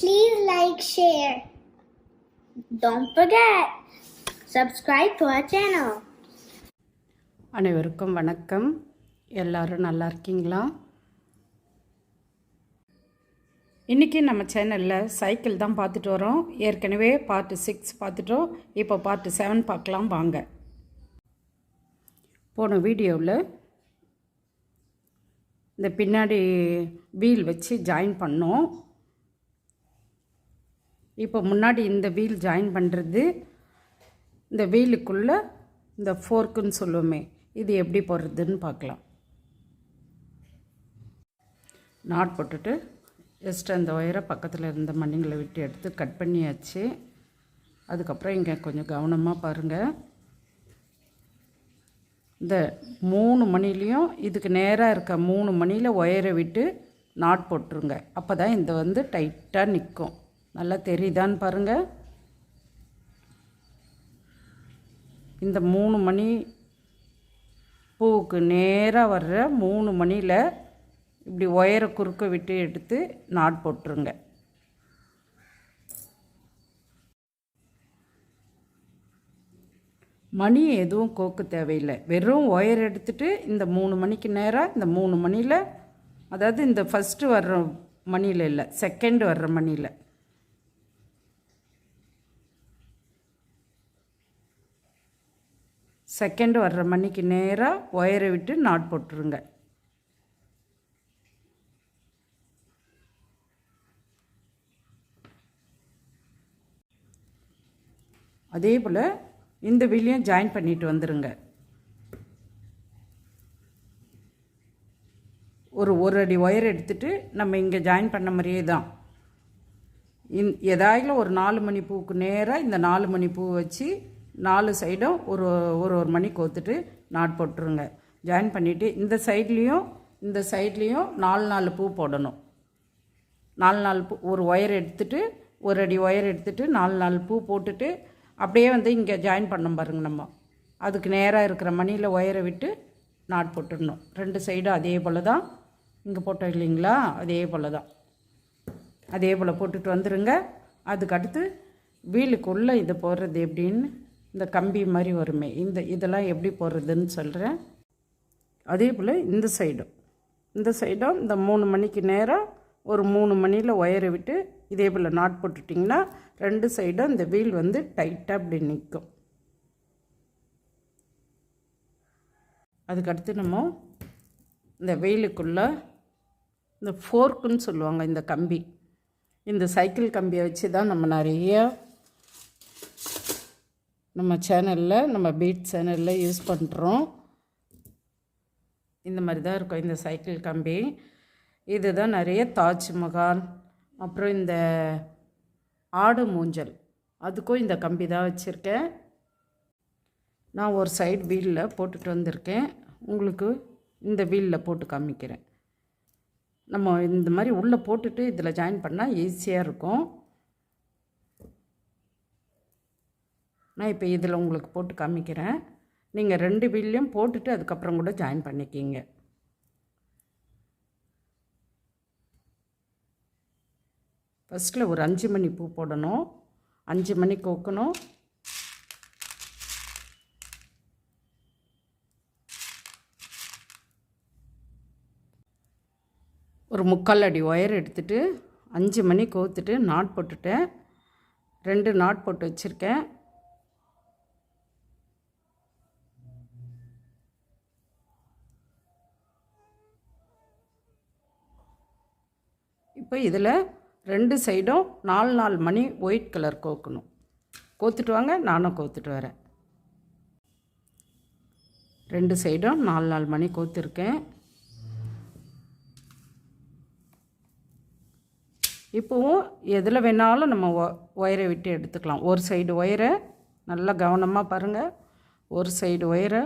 Please like, share. Don't forget, subscribe to our channel. அனைவருக்கும் வணக்கம். எல்லாரும் நல்லா இருக்கீங்களா? இன்றைக்கி நம்ம சேனலில் சைக்கிள் தான் பார்த்துட்டு வரோம். ஏற்கனவே பார்ட்டு சிக்ஸ் பார்த்துட்டோம். இப்போ பார்ட்டு செவன் பார்க்கலாம் வாங்க. போன வீடியோவில் இந்த பின்னாடி வீல் வச்சு ஜாயின் பண்ணோம். இப்போ முன்னாடி இந்த வீல் ஜாயின் பண்ணுறது இந்த வீலுக்குள்ளே இந்த ஃபோர்க்குன்னு சொல்லுவோமே இது எப்படி போடுறதுன்னு பார்க்கலாம். நாட் போட்டுட்டு ஜஸ்ட் அந்த ஒயரை பக்கத்தில் இருந்த மண்ணிங்களை விட்டு எடுத்து கட் பண்ணியாச்சு. அதுக்கப்புறம் இங்கே கொஞ்சம் கவனமாக பாருங்கள் இந்த மூணு மணிலையும் இதுக்கு நேராக இருக்க மூணு மணியில் ஒயரை விட்டு நாட் போட்டுருங்க. அப்போ தான் இந்த வந்து டைட்டாக நிற்கும் நல்லா தெரியுதான்னு பாருங்கள் இந்த மூணு மணி பூவுக்கு நேராக வர்ற மூணு மணியில் இப்படி ஒயரை குறுக்க விட்டு எடுத்து நாட் போட்டுருங்க. மணி எதுவும் கோக்கு தேவையில்லை. வெறும் ஒயர் எடுத்துட்டு இந்த மூணு மணிக்கு நேராக இந்த மூணு மணியில் அதாவது இந்த ஃபஸ்ட்டு வர்ற மணியில் இல்லை செகண்ட் வர்ற மணியில் செகண்ட் வர்ற மணிக்கு நேராக ஒயரை விட்டு நாட் போட்டுருங்க. அதே போல் இந்த வில்லையும் ஜாயின் பண்ணிட்டு வந்துடுங்க ஒரு ஒரு அடி ஒயர் எடுத்துட்டு நம்ம இங்கே ஜாயின் பண்ண மாதிரியே தான். இந் எதாயிலும் ஒரு நாலு மணி பூவுக்கு நேராக இந்த நாலு மணி பூ வச்சு நாலு சைடும் ஒரு ஒரு ஒரு மணி கோத்துட்டு நாட் போட்டுருங்க. ஜாயின் பண்ணிவிட்டு இந்த சைட்லேயும் இந்த சைட்லேயும் நாலு நாலு பூ போடணும். நாலு நாலு பூ ஒரு ஒயர் எடுத்துட்டு ஒரு அடி ஒயர் எடுத்துகிட்டு நாலு நாலு பூ போட்டுட்டு அப்படியே வந்து இங்கே ஜாயின் பண்ணோம் பாருங்க நம்ம. அதுக்கு நேராக இருக்கிற மணியில் ஒயரை விட்டு நாட் போட்டுடணும். ரெண்டு சைடும் அதே போல் தான் இங்கே போட்டோம் இல்லைங்களா? அதே போல் தான் அதே போல் போட்டுட்டு வந்துடுங்க அதுக்கு அடுத்து வீலுக்குள்ளே இதை போடுறது எப்படின்னு இந்த கம்பி மாதிரி வருமே இந்த இதெல்லாம் எப்படி போடுறதுன்னு சொல்கிறேன் அதே போல் இந்த சைடும் இந்த சைடும் இந்த மூணு மணிக்கு நேரம் ஒரு மூணு மணியில் ஒயரை விட்டு இதே போல் நாட் போட்டுட்டிங்கன்னா ரெண்டு சைடும் இந்த வீல் வந்து டைட்டாக அப்படி நிற்கும் அதுக்கடுத்து நம்ம இந்த வெயிலுக்குள்ளே இந்த ஃபோர்க்குன்னு சொல்லுவாங்க இந்த கம்பி. இந்த சைக்கிள் கம்பியை வச்சு தான் நம்ம நிறைய நம்ம சேனலில் நம்ம பீட் சேனலில் யூஸ் பண்ணுறோம் இந்த மாதிரி தான் இருக்கும் இந்த சைக்கிள் கம்பி. இதுதான் நிறைய தாஜ்மஹால் அப்புறம் இந்த ஆடு மூஞ்சல். அதுக்கும் இந்த கம்பி தான் வச்சுருக்கேன். நான் ஒரு சைடு வீலில் போட்டுட்டு வந்திருக்கேன். உங்களுக்கு இந்த வீலில் போட்டு காமிக்கிறேன். நம்ம இந்த மாதிரி உள்ளே போட்டுட்டு இதில் ஜாயின் பண்ணால் ஈஸியாக இருக்கும். நான் இப்போ இதில் உங்களுக்கு போட்டு காமிக்கிறேன். நீங்கள் ரெண்டு வீல்லையும் போட்டுட்டு அதுக்கப்புறம் கூட ஜாயின் பண்ணிக்கிங்க. ஃபஸ்ட்டில் ஒரு அஞ்சு மணி பூ போடணும். அஞ்சு மணி கோக்கணும். ஒரு முக்கால் அடி ஒயர் எடுத்துகிட்டு அஞ்சு மணி கோத்துட்டு நாட் போட்டுட்டேன். ரெண்டு நாட் போட்டு வச்சுருக்கேன். இப்போ இதில் ரெண்டு சைடும் நாலு நாலு மணி ஒயிட் கலர் கோக்கணும். கோத்துட்டு வாங்க நானும் கோத்துட்டு வரேன். ரெண்டு சைடும் நாலு நாலு மணி கோத்துருக்கேன். இப்போவும் எதில் வேணாலும் நம்ம ஒ ஒயரை விட்டு எடுத்துக்கலாம். ஒரு சைடு ஒயரை நல்லா கவனமாக பாருங்கள் ஒரு சைடு ஒயரை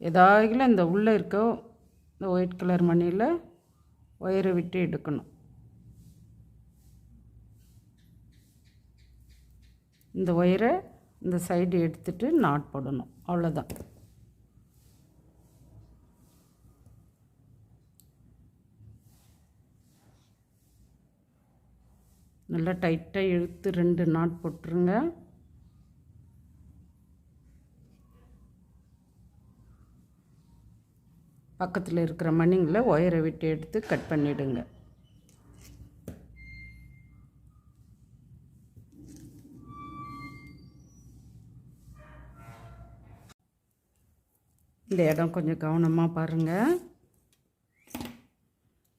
ஏதாகிலும் இந்த உள்ளே இருக்க இந்த ஒயிட் கலர் மணியில் ஒயரை விட்டு எடுக்கணும். இந்த ஒயரை இந்த சைடு எடுத்துட்டு நாட் போடணும். அவ்வளோதான் நல்லா டைட்டாக இழுத்து ரெண்டு நாட் போட்டுருங்க. பக்கத்தில் இருக்கிற மணிங்களை ஒயரை விட்டு எடுத்து கட் பண்ணிவிடுங்க இந்த இடம் கொஞ்சம் கவனமாக பாருங்கள்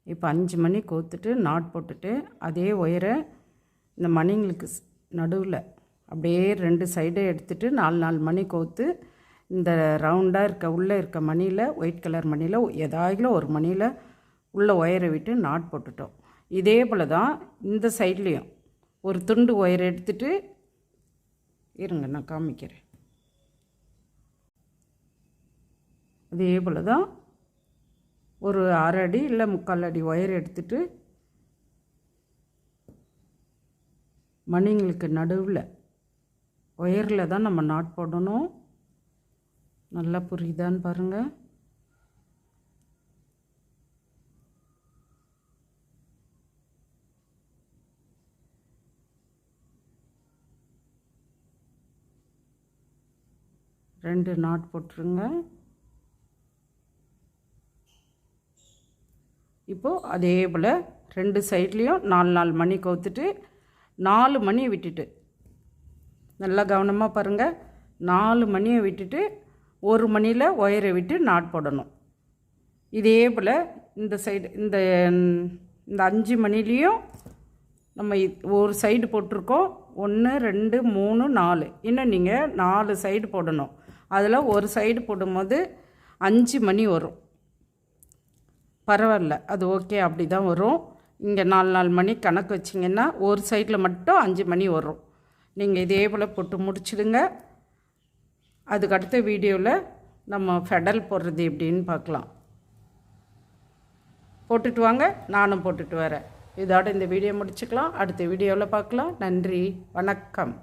இப்போ அஞ்சு மணி கோத்துட்டு நாட் போட்டுட்டு அதே ஒயரை இந்த மணிங்களுக்கு நடுவில் அப்படியே ரெண்டு சைடும் எடுத்துகிட்டு நாலு நாலு மணி கோத்து இந்த ரவுண்டாக இருக்க உள்ளே இருக்க மணியில் ஒயிட் கலர் மணியில் ஏதாயிலும் ஒரு மணியில் உள்ள ஒயரை விட்டு நாட் போட்டுட்டோம். இதே போல் தான் இந்த சைட்லேயும். ஒரு துண்டு ஒயரை எடுத்துகிட்டு இருங்க நான் காமிக்கிறேன். அதே போல் தான் ஒரு அரை அடி இல்லை முக்கால் அடி ஒயர் எடுத்துட்டு மணிங்களுக்கு நடுவில் ஒயரில் தான் நம்ம நாட் போடணும். நல்லா புரியுதான்னு பாருங்கள் ரெண்டு நாட் போட்டுருங்க. இப்போது அதே போல் ரெண்டு சைட்லேயும் நாலு நாலு மணி கோத்துட்டு நாலு மணியை விட்டுட்டு. நல்லா கவனமாக பாருங்கள் நாலு மணியை விட்டுட்டு ஒரு மணியில் ஒயரை விட்டு நாட் போடணும். இதே போல் இந்த சைடு இந்த இந்த அஞ்சு மணிலேயும் நம்ம ஒரு சைடு போட்டிருக்கோம். ஒன்று ரெண்டு மூணு நாலு. இன்னும் நீங்கள் நாலு சைடு போடணும். அதில் ஒரு சைடு போடும்போது அஞ்சு மணி வரும். பரவாயில்ல அது ஓகே அப்படி தான் வரும். இங்கே நாலு நாலு மணி கணக்கு வச்சிங்கன்னா ஒரு சைடில் மட்டும் அஞ்சு மணி வரும். நீங்கள் இதே போல் போட்டு முடிச்சிடுங்க. அதுக்கு அடுத்த வீடியோவில் நம்ம ஃபெடல் போடுறது எப்படின்னு பார்க்கலாம். போட்டுட்டு வாங்க நானும் போட்டுட்டு வரேன். இதோட இந்த வீடியோ முடிச்சுக்கலாம். அடுத்த வீடியோவில் பார்க்கலாம். நன்றி வணக்கம்.